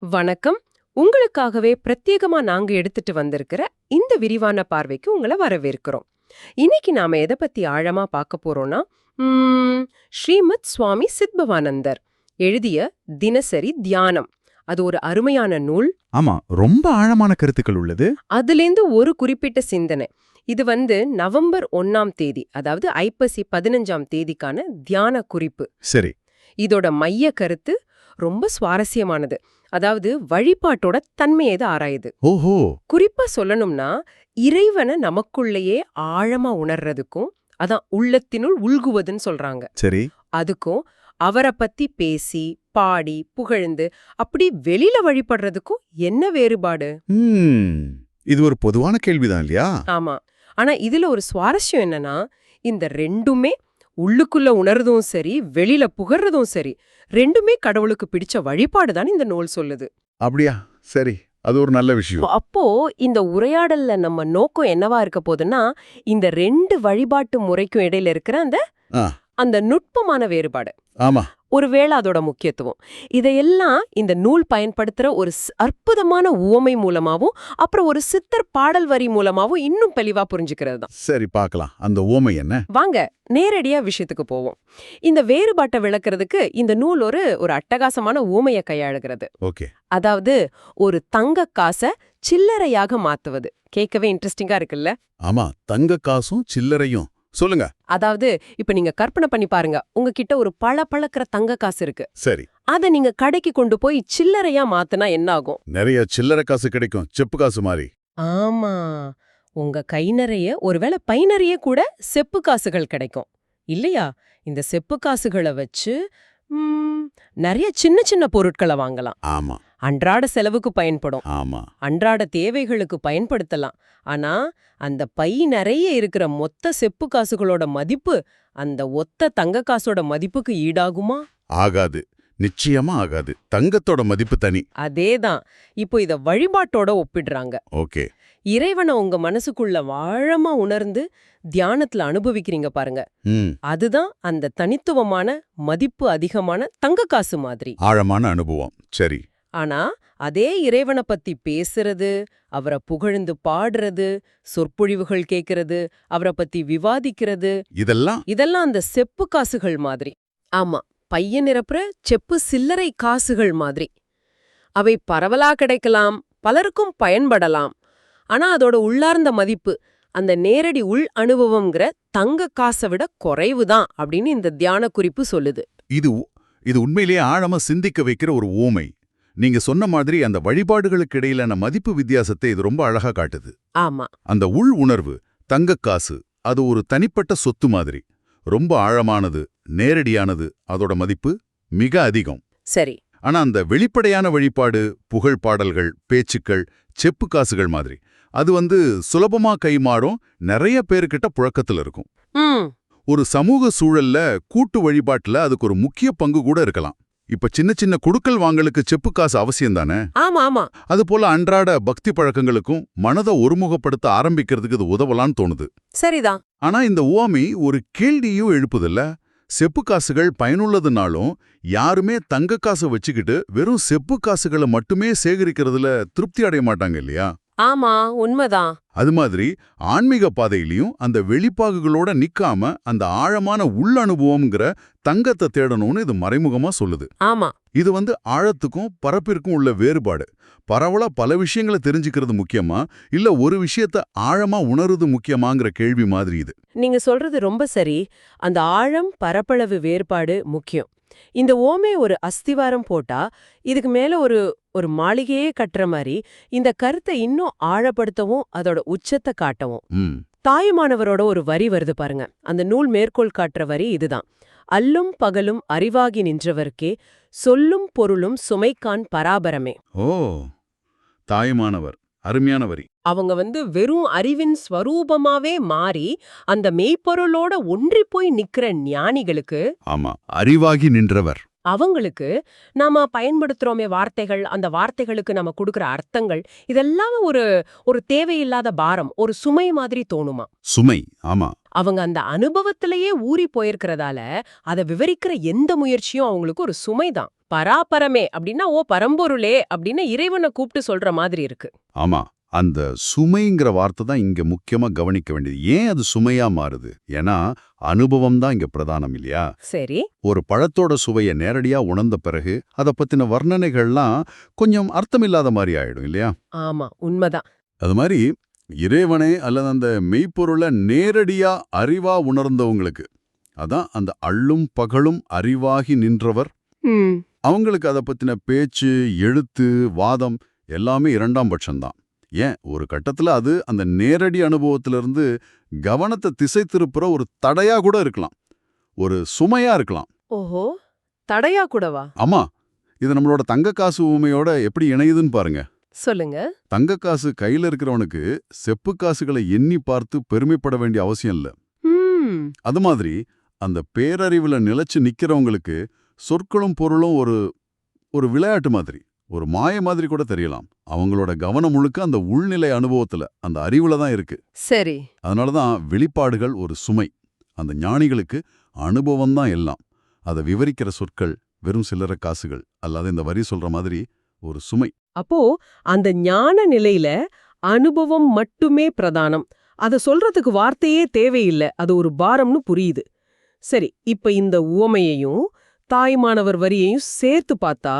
வணக்கம். உங்களுக்காகவே பிரத்யேகமா நாங்க எடுத்துட்டு வந்திருக்கிற இந்த விரிவான பார்வைக்கு உங்களை வரவேற்கிறோம். இன்னைக்கு நாம எதை பத்தி ஆழமா பார்க்க போறோம்னா ஸ்ரீமத் சுவாமி சித்பவானந்தர் எழுதிய தினசரி தியானம். அது ஒரு அருமையான நூல். ஆமா ரொம்ப ஆழமான கருத்துக்கள் உள்ளது. அதுலேருந்து ஒரு குறிப்பிட்ட சிந்தனை. இது வந்து நவம்பர் ஒன்னாம் தேதி அதாவது ஐப்பசி பதினஞ்சாம் தேதிக்கான தியான குறிப்பு. சரி. இதோட மைய கருத்து ரொம்ப சுவாரஸ்யமானது. அதாவது வழிபாட்டோட தன்மையை இது ஆராயுது? ஓஹோ! குறிப்பா சொல்லணும்னா இறைவனை நமக்குள்ளேயே ஆழமா உணர்றதுக்கும் அதான் உள்ளத்தினுள் உள்குவதுன்னு சொல்றாங்க. சரி. அதுக்கும் அவரை பத்தி பேசி பாடி புகழ்ந்து அப்படி வெளியில வழிபடுறதுக்கும் என்ன வேறுபாடு? இது ஒரு பொதுவான கேள்விதான் இல்லையா? ஆமா. ஆனா இதுல ஒரு சுவாரஸ்யம் என்னன்னா இந்த ரெண்டுமே உள்ளுக்குள்ள உணர்றதும் சரி வெளியில புகர்றதும் சரி ரெண்டுமே கடவுளுக்கு பிடிச்ச வழிபாடு தான் இந்த நூல் சொல்லுது. அப்படியா? சரி அது ஒரு நல்ல விஷயம். அப்போ- இந்த உரையாடல்ல நம்ம நோக்கம் என்னவா இருக்க போகுதுன்னா இந்த ரெண்டு வழிபாட்டு முறைக்கும் இடையில இருக்கிற அந்த. அந்த நுட்பமான வேறுபாடு. ஆமா. ஒருவேளை அதோட முக்கியத்துவம். இதையெல்லாம் இந்த நூல் பயன்படுத்துற ஒரு அற்புதமான உவமை மூலமாவும் அப்புறம் ஒரு சித்தர் பாடல் வரி மூலமாவும் இன்னும் தெளிவா புரிஞ்சுக்கிறது தான். சரி பார்க்கலாம். அந்த ஓமை என்ன? வாங்க நேரடியா விஷயத்துக்கு போவோம். இந்த வேறுபாட்டை விளக்குறதுக்கு இந்த நூல் ஒரு ஒரு அட்டகாசமான ஊமையை கையாளுகிறது. ஓகே. அதாவது ஒரு தங்க காசை சில்லறையாக மாத்துவது. கேட்கவே இன்ட்ரெஸ்டிங்கா இருக்குல்ல? ஆமா தங்க காசும் சில்லறையும். சொல்லுங்க. அதாவது இப்ப நீங்க கற்பனை பண்ணி பாருங்க. உங்ககிட்ட ஒரு பள பழக்கிற தங்க காசு இருக்கு. சரி. அத நீங்க கடைக்கு கொண்டு போய் சில்லறையா மாத்துனா என்ன ஆகும் நிறைய சில்லறை காசு கிடைக்கும். செப்பு காசு மாதிரி. ஆமா. உங்க கை நிறைய ஒருவேளை பை நிறைய கூட செப்பு காசுகள் கிடைக்கும். இல்லையா? இந்த செப்பு காசுகளை வச்சு நிறைய சின்ன சின்ன பொருட்களை வாங்கலாம். ஆமா. அன்றாட செலவுக்கு பயன்படும். ஆமா. அன்றாட தேவைகளுக்கு பயன்படுத்தலாம். ஆனா அந்த பை நிறைய இருக்கிற மொத்த செப்பு காசுகளோட மதிப்பு அந்த ஒத்த தங்க காசோட மதிப்புக்கு ஈடாகுமா? ஆகாது. நிச்சயமா ஆகாது. தங்கத்தோட மதிப்பு தனி. அதேதான். இப்போ இத வழிபாட்டோட ஒப்பிடுறாங்க. ஓகே. இறைவனை உங்க மனசுக்குள்ள ஆழமா உணர்ந்து தியானத்துல அனுபவிக்கிறீங்க பாருங்க. அதுதான் அந்த தனித்துவமான மதிப்பு அதிகமான தங்க காசு மாதிரி. ஆழமான அனுபவம். சரி. ஆனா அதே இறைவனை பத்தி பேசுறது அவரை புகழ்ந்து பாடுறது சொற்பொழிவுகள் கேட்கறது அவரை பத்தி விவாதிக்கிறது இதெல்லாம் இதெல்லாம் அந்த செப்பு காசுகள் மாதிரி. ஆமா பையன் நிரப்புற செப்பு சில்லறை காசுகள் மாதிரி. அவை பரவலா கிடைக்கலாம் பலருக்கும் பயன்படலாம். ஆனா அதோட உள்ளார்ந்த மதிப்பு அந்த நேரடி உள் அனுபவம்ங்கிற தங்க காசை விட குறைவுதான் அப்படின்னு இந்த தியான குறிப்பு சொல்லுது. இது இது உண்மையிலேயே ஆழமா சிந்திக்க வைக்கிற ஒரு ஓமை நீங்க சொன்ன மாதிரி அந்த வழிபாடுகளுக்கு இடையிலான மதிப்பு வித்தியாசத்தை இது ரொம்ப அழகா காட்டுது. ஆமா. அந்த உள் உணர்வு தங்கக் காசு அது ஒரு தனிப்பட்ட சொத்து மாதிரி. ரொம்ப ஆழமானது நேரடியானது அதோட மதிப்பு மிக அதிகம். சரி. ஆனா அந்த வெளிப்படையான வழிபாடு புகழ் பாடல்கள் பேச்சுக்கள் செப்பு காசுகள் மாதிரி அது வந்து சுலபமா கைமாறும் நிறைய பேருக்கிட்ட புழக்கத்துல இருக்கும். ஒரு சமூக சூழல்ல கூட்டு வழிபாட்டுல அதுக்கு ஒரு முக்கிய பங்கு கூட இருக்கலாம். இப்ப சின்ன சின்ன குடுக்கல் வாங்கலுக்கு செப்பு காசு அவசியம் தானே? ஆமா ஆமா. அது போல அன்றாட பக்தி பழக்கங்களுக்கும் மனதை ஒருமுகப்படுத்த ஆரம்பிக்கிறதுக்கு இது உதவலான்னு தோணுது. சரிதான். ஆனா இந்த ஓமி ஒரு கேள்வியும் எழுப்புதில்ல. செப்பு காசுகள் பயனுள்ளதுனாலும் யாருமே தங்க காசை வச்சுக்கிட்டு வெறும் செப்பு காசுகளை மட்டுமே சேகரிக்கிறதுல திருப்தி அடைய மாட்டாங்க இல்லையா? ஆமா உண்மைதான். அது மாதிரி ஆன்மீக பாதையிலையும் அந்த வெளிப்பாகுகளோட நிக்காம அந்த ஆழமான உள்ளனுபவம்ங்கிற தங்கத்தை தேடணும்னு இது மறைமுகமா சொல்லுது. ஆமா. இது வந்து ஆழத்துக்கும் பரப்பிற்கும் உள்ள வேறுபாடு. பரவலா பல விஷயங்களை தெரிஞ்சுக்கிறது முக்கியமா இல்ல ஒரு விஷயத்த ஆழமா உணருது முக்கியமாங்கிற கேள்வி மாதிரி இது? நீங்க சொல்றது ரொம்ப சரி. அந்த ஆழம் பரப்பளவு வேறுபாடு முக்கியம். இந்த ஓமே ஒரு அஸ்திவாரம் போட்டா இதுக்கு மேல ஒரு ஒரு மாளிகையே கட்டுற மாதிரி இந்த கருத்தை இன்னும் ஆழப்படுத்தவும் அதோட உச்சத்தை காட்டவும். தாயுமானவரோட ஒரு வரி வருது பாருங்க. அந்த நூல் மேற்கோள் காட்டுற வரி இதுதான். அல்லும் பகலும் அறிவாகி நின்றவர்க்கே சொல்லும் பொருளும் சுமைக்கான் பராபரமே. ஓ. தாயுமானவர். அருமையான வரி. அவங்க வந்து வெறும் அறிவின் ஸ்வரூபமாவே மாறி அந்த மெய்ப்பொருளோட ஒன்றி போய் நிக்கிற ஞானிகளுக்கு ஆமா. அறிவாகி நின்றவர். அவங்களுக்கு நாம பயன்படுத்துறோமே வார்த்தைகள் அந்த வார்த்தைகளுக்கு நம்ம கொடுக்கிற அர்த்தங்கள் இதெல்லாம் ஒரு ஒரு தேவையில்லாத பாரம் ஒரு சுமை மாதிரி தோணுமா? சுமை ஆமா. அவங்க அந்த அனுபவத்திலேயே ஊறி போயிருக்கிறதால அதை விவரிக்கிற எந்த முயற்சியும் அவங்களுக்கு ஒரு சுமைதான் பராபரமே அப்படின்னா ஓ பரம்பொருளே அப்படின்னு இறைவனை கூப்பிட்டு சொல்ற மாதிரி இருக்கு. ஆமா. அந்த சுமைங்கிற வார்த்தை தான் இங்க முக்கியமா கவனிக்க வேண்டியது. ஏன் அது சுமையா மாறுது? ஏன்னா அனுபவம் தான் இங்க பிரதானம் இல்லையா? சரி. ஒரு பழத்தோட சுவையை நேரடியா உணர்ந்த பிறகு அதை பத்தின வர்ணனைகள்லாம் கொஞ்சம் அர்த்தமில்லாத மாதிரி ஆயிடும் இல்லையா? ஆமா உண்மைதான். அது மாதிரி இறைவனே அல்லது அந்த மெய்ப்பொருளை நேரடியா அறிவா உணர்ந்தவங்களுக்கு அதான் அந்த அள்ளும் பகலும் அறிவாகி நின்றவர். அவங்களுக்கு அதை பத்தின பேச்சு எழுத்து வாதம் எல்லாமே இரண்டாம் பட்சம்தான். ஏன்? ஒரு கட்டத்துல அது அந்த நேரடி அனுபவத்திலிருந்து கவனத்தை திசை திருப்புற ஒரு தடையா கூட இருக்கலாம். ஒரு சுமையா இருக்கலாம். ஓஹோ! தடையா கூடவா? ஆமா. இது நம்மளோட தங்க காசு ஊமையோட எப்படி இணையுதுன்னு பாருங்க. சொல்லுங்க. தங்க காசு கையில இருக்கிறவனுக்கு செப்பு காசுகளை எண்ணி பார்த்து பெருமைப்பட வேண்டிய அவசியம் இல்ல. ம். அது மாதிரி அந்த பேரறிவுல நிலைச்சு நிக்கிறவங்களுக்கு சொற்களும் பொருளும் ஒரு ஒரு விளையாட்டு மாதிரி. ஒரு மாய மாதிரி கூட தெரியலாம். அவங்களோட கவனம் முழுக்க அந்த உள்நிலை அனுபவத்துல அந்த அறிவுல தான் இருக்கு. சரி. அதனால தான் வெளிப்பாடுகள் ஒரு சுமை. அந்த ஞானிகளுக்கு அனுபவம் தான் எல்லாம். அதை விவரிக்கிற சொற்கள் வெறும் சில்லற காசுகள் அல்லாத இந்த வரி சொல்ற மாதிரி ஒரு சுமை. அப்போ அந்த ஞான நிலையில அனுபவம் மட்டுமே பிரதானம். அத சொல்றதுக்கு வார்த்தையே தேவையில்லை. அது ஒரு பாரம்னு புரியுது. சரி இப்ப இந்த உவமையையும் தாய்மானவர் வரியையும் சேர்த்து பார்த்தா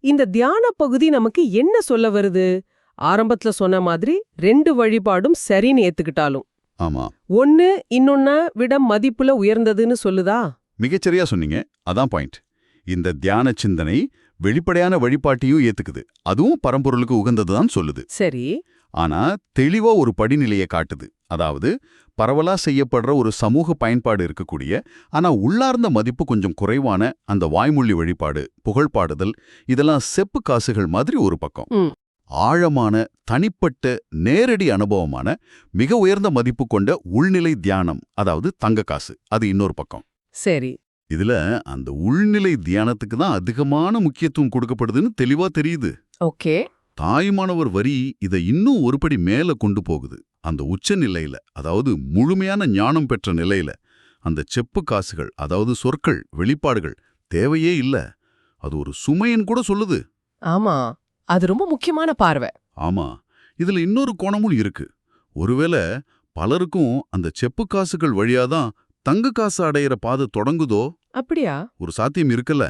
இந்த தியான பகுதி நமக்கு என்ன சொல்ல வருது? ஆரம்பத்துல சொன்ன மாதிரி ரெண்டு வழிபாடும் சரின்னு ஏத்துக்கிட்டாலும். ஆமா. ஒன்னு இன்னொன்ன விட மதிப்புல உயர்ந்ததுன்னு சொல்லுதா? மிகச்சரியா சொன்னீங்க. அதான் பாயிண்ட் இந்த தியான சிந்தனை வெளிப்படையான வழிபாட்டையும் ஏத்துக்குது. அதுவும் பரம்பொருளுக்கு உகந்ததுதான் சொல்லுது. சரி. ஆனா தெளிவா ஒரு படிநிலையை காட்டுது. அதாவது பரவலா செய்யப்படுற ஒரு சமூக பயன்பாடு இருக்கக்கூடிய ஆனா உள்ளார்ந்த மதிப்பு கொஞ்சம் குறைவான அந்த வாய்மொழி வழிபாடு புகழ்பாடுதல் இதெல்லாம் செப்பு காசுகள் மாதிரி ஒரு பக்கம். ஆழமான தனிப்பட்ட நேரடி அனுபவமான மிக உயர்ந்த மதிப்பு கொண்ட உள்நிலை தியானம் அதாவது தங்க காசு அது இன்னொரு பக்கம். சரி. இதுல அந்த உள்நிலை தியானத்துக்கு தான் அதிகமான முக்கியத்துவம் கொடுக்கப்படுதுன்னு தெளிவா தெரியுது. ஓகே. தாயுமானவர் வரி இதை இன்னும் ஒருபடி மேல கொண்டு போகுது. அந்த உச்ச நிலையில அதாவது முழுமையான ஞானம் பெற்ற நிலையில அந்த செப்பு காசுகள் அதாவது சொற்கள் வெளிப்பாடுகள் தேவையே இல்ல. அது ஒரு சுமைன்னு கூட சொல்லுது. ஆமா. அது ரொம்ப முக்கியமான பார்வை. ஆமா. இதுல இன்னொரு கோணமும் இருக்கு. ஒருவேளை பலருக்கும் அந்த செப்பு காசுகள் வழியாதான் தங்க காசு அடையிற பாதை தொடங்குதோ? அப்படியா? ஒரு சாத்தியம் இருக்குல்ல.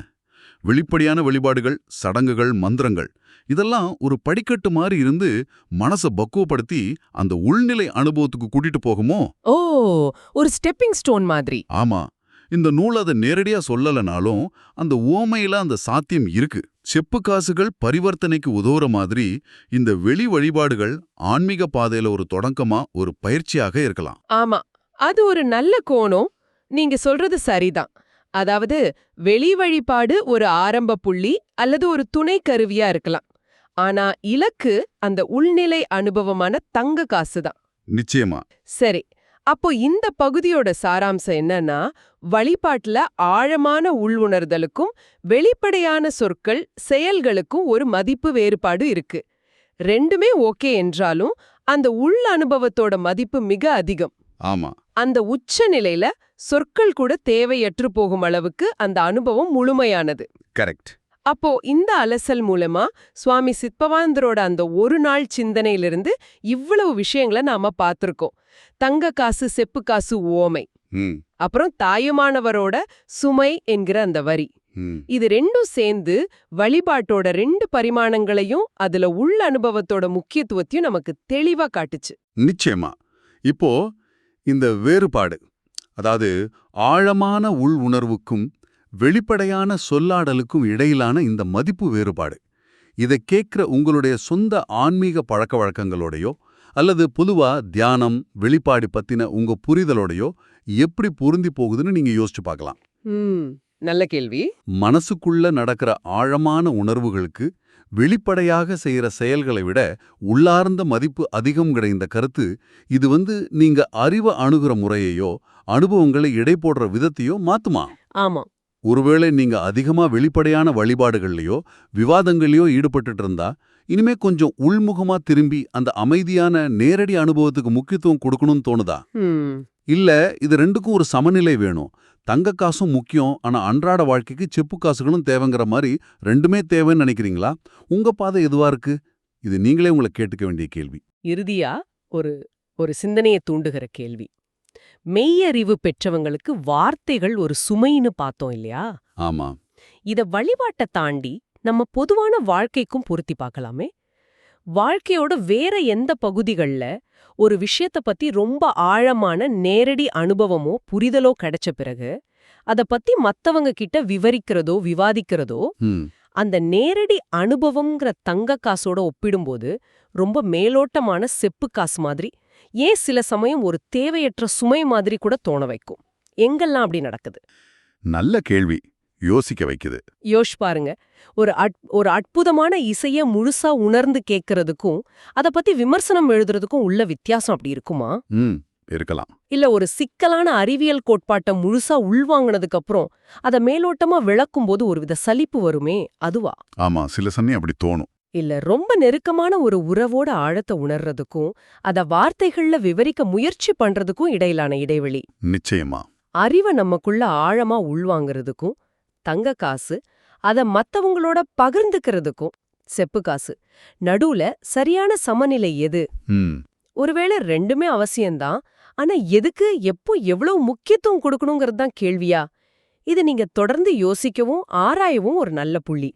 வெளிப்படையான வழிபாடுகள் சடங்குகள் மந்திரங்கள். இதெல்லாம் ஒரு படிக்கட்டு மாதிரி இருந்து மனச பக்குவப்படுத்தி அந்த உள்நிலை அனுபவத்துக்கு கூட்டிட்டு போகுமோ? ஓ ஒரு ஸ்டெப்பிங் ஸ்டோன் மாதிரி. ஆமா. இந்த நூல் அதை நேரடியா சொல்லலனாலும் அந்த ஓமையில அந்த சாத்தியம் இருக்கு. செப்பு காசுகள் பரிவர்த்தனைக்கு உதவுற மாதிரி இந்த வெளி வழிபாடுகள் ஆன்மீக பாதையில ஒரு தொடக்கமா ஒரு பயிற்சியாக இருக்கலாம். ஆமா. அது ஒரு நல்ல கோணம். நீங்க சொல்றது சரிதான். அதாவது வெளி வழிபாடு ஒரு ஆரம்ப புள்ளி அல்லது ஒரு துணை கருவியா இருக்கலாம். ஆனா இலக்கு அந்த உள்நிலை அனுபவமான தங்க காசுதான். நிச்சயமா. சரி அப்போ இந்த பகுதியோட சாராம்சம் என்னன்னா வழிபாட்டுல ஆழமான உள்உணர்தலுக்கும் வெளிப்படையான சொற்கள் செயல்களுக்கும் ஒரு மதிப்பு வேறுபாடு இருக்கு. ரெண்டுமே ஓகே என்றாலும் அந்த உள் அனுபவத்தோட மதிப்பு மிக அதிகம். ஆமா. அந்த உச்ச நிலையில சொற்கள் கூட தேவையற்று போகும் அளவுக்கு அந்த அனுபவம் முழுமையானது. கரெக்ட். அப்போ இந்த அலசல் மூலமா சுவாமி சித்பவாந்தரோட அந்த ஒரு நாள் சிந்தனையிலிருந்து இவ்வளவு விஷயங்களை நாம பார்த்திருக்கோம். தங்க காசு செப்பு காசு ஓமை. அப்புறம் தாயுமானவரோட சுமை என்கிற அந்த வரி. இது ரெண்டும் சேர்ந்து வழிபாட்டோட ரெண்டு பரிமாணங்களையும் அதுல உள் அனுபவத்தோட முக்கியத்துவத்தையும் நமக்கு தெளிவா காட்டுச்சு. நிச்சயமா. இப்போ இந்த வேறுபாடு அதாவது ஆழமான உள் உணர்வுக்கும் வெளிப்படையான சொல்லாடலுக்கும் இடையிலான இந்த மதிப்பு வேறுபாடு. இதை கேட்கிற உங்களுடைய சொந்த ஆன்மீக பழக்க வழக்கங்களோடையோ அல்லது பொதுவா தியானம் வெளிப்பாடு பத்தின உங்க புரிதலோடையோ எப்படி பொருந்தி போகுதுன்னு நீங்க யோசிச்சு பார்க்கலாம். நல்ல கேள்வி. மனசுக்குள்ள நடக்கிற ஆழமான உணர்வுகளுக்கு வெளிப்படையாக செய்யற செயல்களை விட உள்ளார்ந்த மதிப்பு அதிகம்ங்கிற இந்த கருத்து இது வந்து நீங்க அறிவை அணுகுற முறையையோ அனுபவங்களை எடை போடுற விதத்தையோ மாத்துமா? ஆமா. ஒருவேளை நீங்க அதிகமா வெளிப்படையான வழிபாடுகள்லயோ விவாதங்கள்லயோ ஈடுபட்டுட்டு இருந்தா இனிமே கொஞ்சம் உள்முகமா திரும்பி அந்த அமைதியான நேரடி அனுபவத்துக்கு முக்கியத்துவம் கொடுக்கணும்னு தோணுதா? இல்ல இது ரெண்டுக்கும் ஒரு சமநிலை வேணும். தங்க காசும் முக்கியம் ஆனா அன்றாட வாழ்க்கைக்கு செப்பு காசுகளும் தேவைங்கிற மாதிரி ரெண்டுமே தேவைன்னு நினைக்கிறீங்களா? உங்க பாதை எதுவா இருக்கு? இது நீங்களே உங்களை கேட்டுக்க வேண்டிய கேள்வி. இறுதியா ஒரு ஒரு சிந்தனையை தூண்டுகிற கேள்வி. மெய்யறிவு பெற்றவங்களுக்கு வார்த்தைகள் ஒரு சுமைன்னு பார்த்தோம் இல்லையா? ஆமா. இத வழிபாட்டை தாண்டி நம்ம பொதுவான வாழ்க்கைக்கும் பொருத்தி பார்க்கலாமே. வாழ்க்கையோட வேற எந்த பகுதிகள்ல ஒரு விஷயத்த பத்தி ரொம்ப ஆழமான நேரடி அனுபவமோ புரிதலோ கிடைச்ச பிறகு அத பத்தி மத்தவங்க கிட்ட விவரிக்கிறதோ விவாதிக்கிறதோ அந்த நேரடி அனுபவம்ங்கிற தங்க காசோட ஒப்பிடும்போது ரொம்ப மேலோட்டமான செப்பு காசு மாதிரி ஏன் சில சமயம் ஒரு தேவையற்ற சுமை மாதிரி கூட தோண வைக்கும். எங்கெல்லாம் அப்படி நடக்குது? நல்ல கேள்வி. யோசிக்க வைக்குது. யோஷ் பாருங்க. ஒரு ஒரு அற்புதமான இசைய முழுசா உணர்ந்து கேட்கறதுக்கும் அத பத்தி விமர்சனம் எழுதுறதுக்கும் உள்ள வித்தியாசம் அப்படி இருக்குமா? இருக்கலாம். இல்ல ஒரு சிக்கலான அறிவியல் கோட்பாட்டை முழுசா உள்வாங்கினதுக்கு அப்புறம் அத மேலோட்டமா விளக்கும்போது ஒருவித சலிப்பு வருமே அதுவா? ஆமா சில சமயம் அப்படி தோணும். இல்ல ரொம்ப நெருக்கமான ஒரு உறவோட ஆழத்தை உணர்றதுக்கும் அத வார்த்தைகள்ல விவரிக்க முயற்சி பண்றதுக்கும் இடையிலான இடைவெளி. நிச்சயமா. அறிவை நமக்குள்ள ஆழமா உள்வாங்கறதுக்கும் தங்க காசு அத மத்தவங்களோட பகிர்ந்துக்கிறதுக்கும் செப்பு காசு. நடுவுல சரியான சமநிலை எது? ஒருவேளை ரெண்டுமே அவசியம்தான் ஆனா எதுக்கு எப்போ எவ்வளவு முக்கியத்துவம் கொடுக்கணுங்கிறது தான் கேள்வியா? இது நீங்க தொடர்ந்து யோசிக்கவும் ஆராயவும் ஒரு நல்ல புள்ளி.